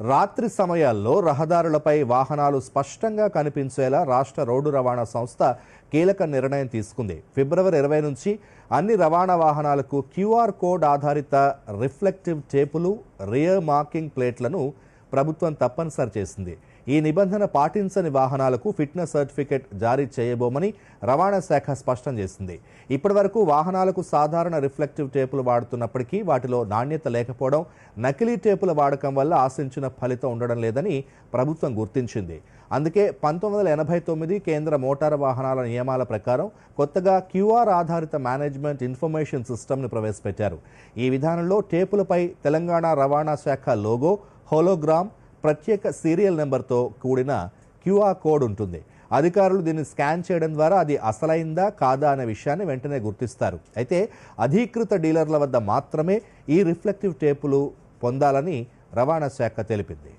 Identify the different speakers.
Speaker 1: రాత్రి సమయాల్లో రహదారులపై వాహనాలు స్పష్టంగా కనిపించేలా రాష్ట్ర రోడ్డు రవాణా సంస్థ కీలక నిర్ణయం తీసుకుంది. ఫిబ్రవరి ఇరవై నుంచి అన్ని రవాణా వాహనాలకు క్యూఆర్ కోడ్ ఆధారిత రిఫ్లెక్టివ్ టేపులు రియర్ మార్కింగ్ ప్లేట్లను ప్రభుత్వం తప్పనిసరి చేసింది. ఈ నిబంధన పాటించని వాహనాలకు ఫిట్నెస్ సర్టిఫికెట్ జారీ చేయబోమని రవాణా శాఖ స్పష్టం చేసింది. ఇప్పటివరకు వాహనాలకు సాధారణ రిఫ్లెక్టివ్ టేపులు వాడుతున్నప్పటికీ వాటిలో నాణ్యత లేకపోవడం నకిలీ టేపుల వాడకం వల్ల ఆశించిన ఫలితం ఉండడం లేదని ప్రభుత్వం గుర్తించింది. అందుకే పంతొమ్మిది వందల ఎనభై తొమ్మిది కేంద్ర మోటారు వాహనాల నియమాల ప్రకారం కొత్తగా క్యూఆర్ ఆధారిత మేనేజ్మెంట్ ఇన్ఫర్మేషన్ సిస్టమ్ను ప్రవేశపెట్టారు. ఈ విధానంలో టేపులపై తెలంగాణ రవాణా శాఖ లోగో హోలోగ్రామ్ ప్రత్యేక సీరియల్ నెంబర్తో కూడిన క్యూఆర్ కోడ్ ఉంటుంది. అధికారులు దీన్ని స్కాన్ చేయడం ద్వారా అది అసలైందా కాదా అనే విషయాన్ని వెంటనే గుర్తిస్తారు. అయితే అధీకృత డీలర్ల వద్ద మాత్రమే ఈ రిఫ్లెక్టివ్ టేపులు పొందాలని రవాణా శాఖ తెలిపింది.